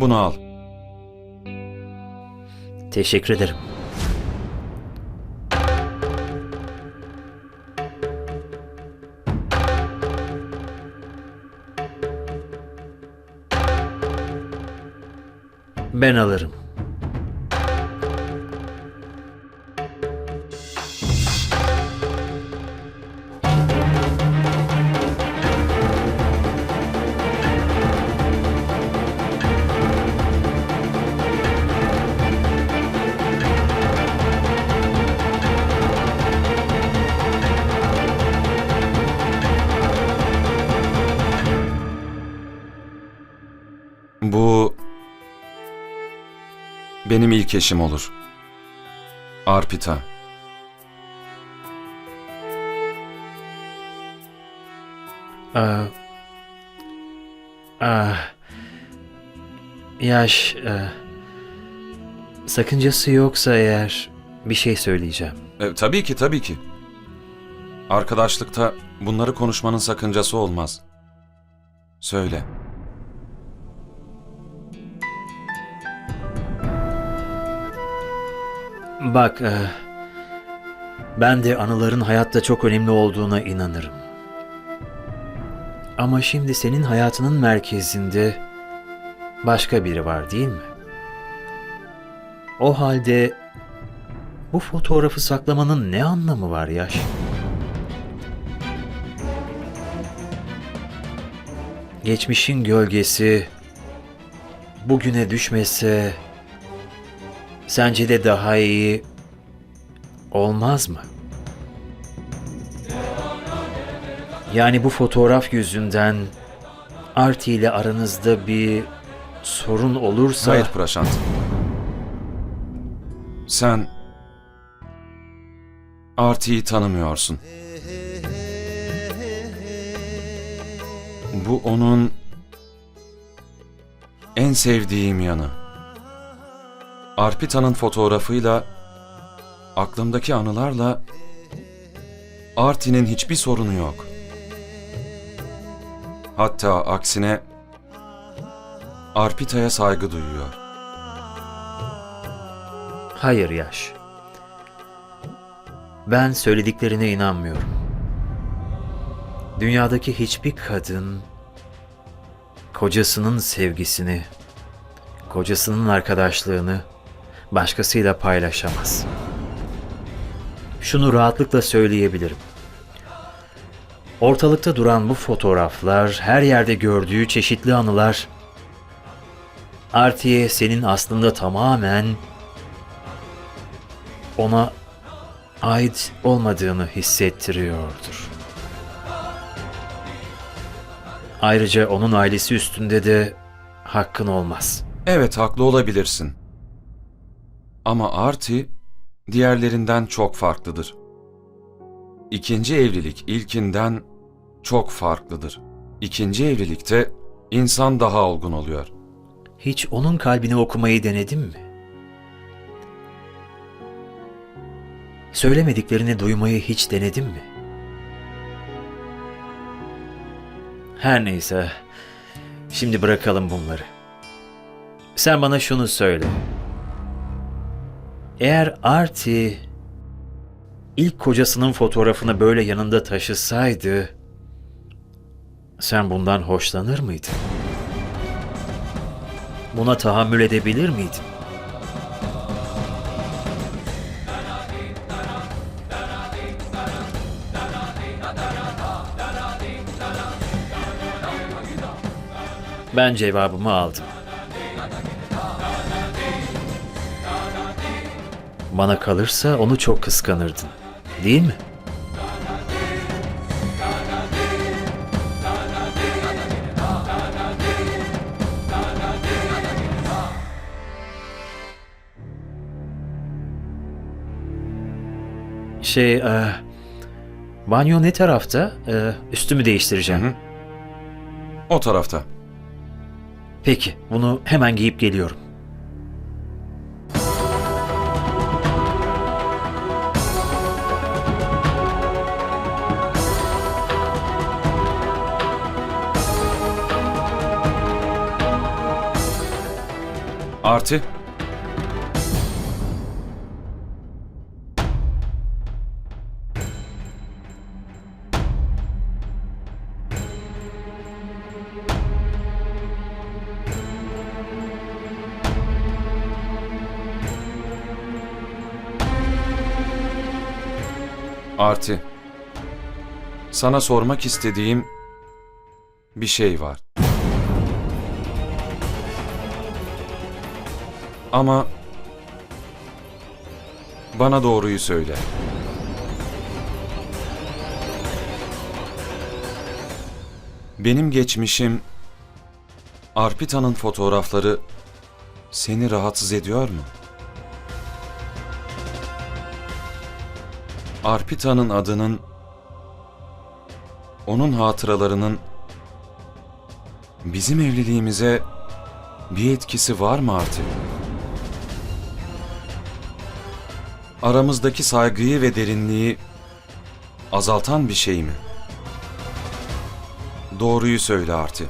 Bunu al. Teşekkür ederim. Ben alırım. Benim ilk eşim olur. Arpita. Aa, aa, yaş, e, sakıncası yoksa eğer bir şey söyleyeceğim. E, tabii ki tabii ki. Arkadaşlıkta bunları konuşmanın sakıncası olmaz. Söyle. Bak, e, ben de anıların hayatta çok önemli olduğuna inanırım. Ama şimdi senin hayatının merkezinde başka biri var değil mi? O halde bu fotoğrafı saklamanın ne anlamı var yaş? Geçmişin gölgesi bugüne düşmese Sence de daha iyi olmaz mı? Yani bu fotoğraf yüzünden Arti ile aranızda bir sorun olursa... Hayır Praşant. Sen Arti'yi tanımıyorsun. Bu onun en sevdiğim yanı. Arpita'nın fotoğrafıyla, aklımdaki anılarla Arti'nin hiçbir sorunu yok. Hatta aksine Arpita'ya saygı duyuyor. Hayır Yaş. Ben söylediklerine inanmıyorum. Dünyadaki hiçbir kadın kocasının sevgisini, kocasının arkadaşlığını başkasıyla paylaşamaz. Şunu rahatlıkla söyleyebilirim. Ortalıkta duran bu fotoğraflar, her yerde gördüğü çeşitli anılar Artiye senin aslında tamamen ona ait olmadığını hissettiriyordur. Ayrıca onun ailesi üstünde de hakkın olmaz. Evet haklı olabilirsin. Ama Arti diğerlerinden çok farklıdır. İkinci evlilik ilkinden çok farklıdır. İkinci evlilikte insan daha olgun oluyor. Hiç onun kalbini okumayı denedin mi? Söylemediklerini duymayı hiç denedin mi? Her neyse. Şimdi bırakalım bunları. Sen bana şunu söyle. Eğer Arti ilk kocasının fotoğrafını böyle yanında taşısaydı sen bundan hoşlanır mıydın? Buna tahammül edebilir miydin? Ben cevabımı aldım. Bana kalırsa onu çok kıskanırdın. Değil mi? Şey, e, banyo ne tarafta? E, üstümü değiştireceğim. Hı hı. O tarafta. Peki, bunu hemen giyip geliyorum. Arti. Arti. Sana sormak istediğim bir şey var. Ama bana doğruyu söyle. Benim geçmişim Arpita'nın fotoğrafları seni rahatsız ediyor mu? Arpita'nın adının onun hatıralarının bizim evliliğimize bir etkisi var mı artık? Aramızdaki saygıyı ve derinliği azaltan bir şey mi? Doğruyu söyle Arti.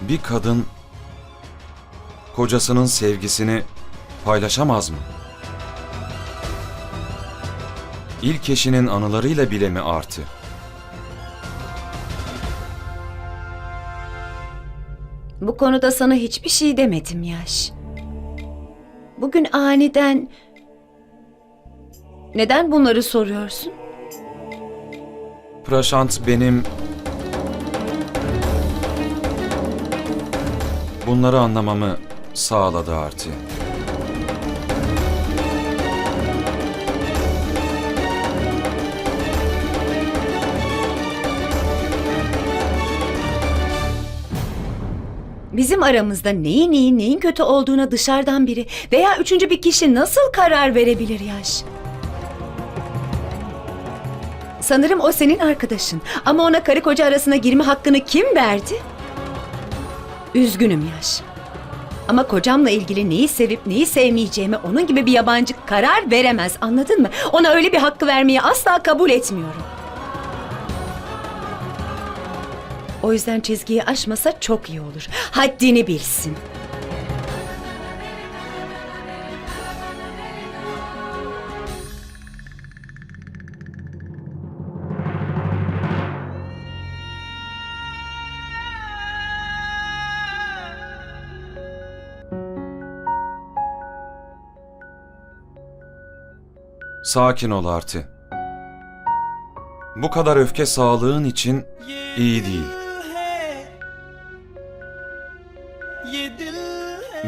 Bir kadın kocasının sevgisini paylaşamaz mı? İlk eşinin anılarıyla bile mi Arti? Bu konuda sana hiçbir şey demedim Yaş. Bugün aniden... Neden bunları soruyorsun? Prashant benim bunları anlamamı sağladı Arti. Bizim aramızda neyin iyi neyin kötü olduğuna dışarıdan biri veya üçüncü bir kişi nasıl karar verebilir Yaş? Sanırım o senin arkadaşın ama ona karı koca arasına girme hakkını kim verdi? Üzgünüm Yaş. Ama kocamla ilgili neyi sevip neyi sevmeyeceğime onun gibi bir yabancı karar veremez anladın mı? Ona öyle bir hakkı vermeyi asla kabul etmiyorum. O yüzden çizgiyi aşmasa çok iyi olur. Haddini bilsin. Sakin ol Arti. Bu kadar öfke sağlığın için iyi değil.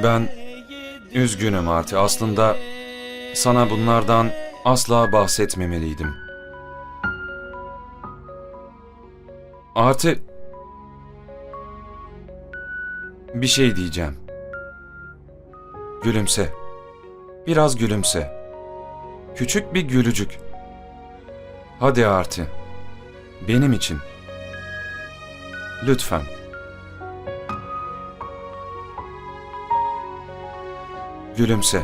Ben üzgünüm Arti. Aslında sana bunlardan asla bahsetmemeliydim. Arti bir şey diyeceğim. Gülümse. Biraz gülümse. Küçük bir gülücük. Hadi Arti. Benim için. Lütfen. Gülümse.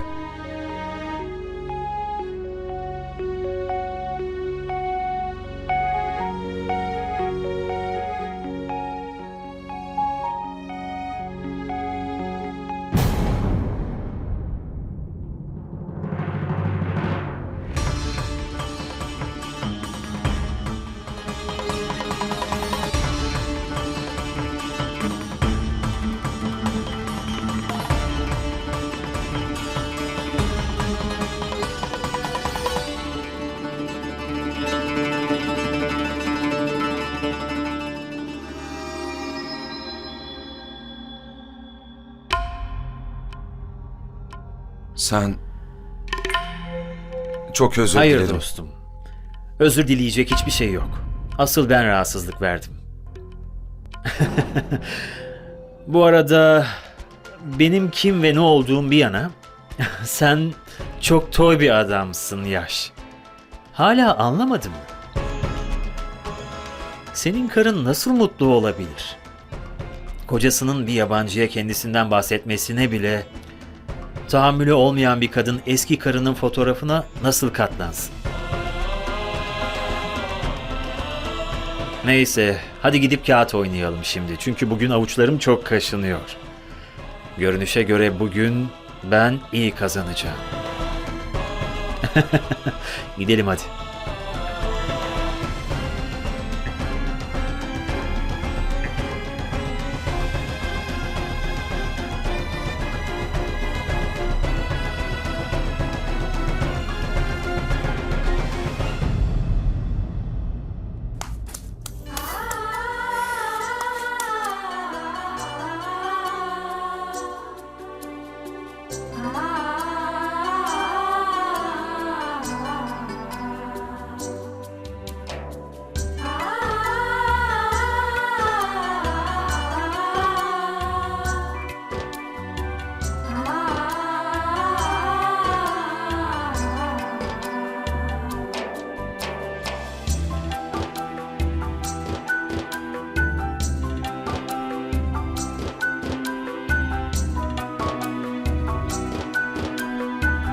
Sen çok özür Hayır dilerim. dostum. Özür dileyecek hiçbir şey yok. Asıl ben rahatsızlık verdim. Bu arada benim kim ve ne olduğum bir yana sen çok toy bir adamsın yaş. Hala anlamadım. Senin karın nasıl mutlu olabilir? Kocasının bir yabancıya kendisinden bahsetmesine bile tahammülü olmayan bir kadın eski karının fotoğrafına nasıl katlansın? Neyse, hadi gidip kağıt oynayalım şimdi. Çünkü bugün avuçlarım çok kaşınıyor. Görünüşe göre bugün ben iyi kazanacağım. Gidelim hadi.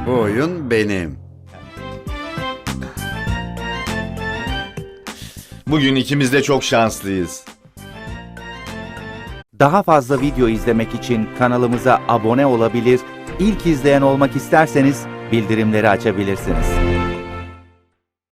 Bu oyun benim. Bugün ikimiz de çok şanslıyız. Daha fazla video izlemek için kanalımıza abone olabilir, ilk izleyen olmak isterseniz bildirimleri açabilirsiniz.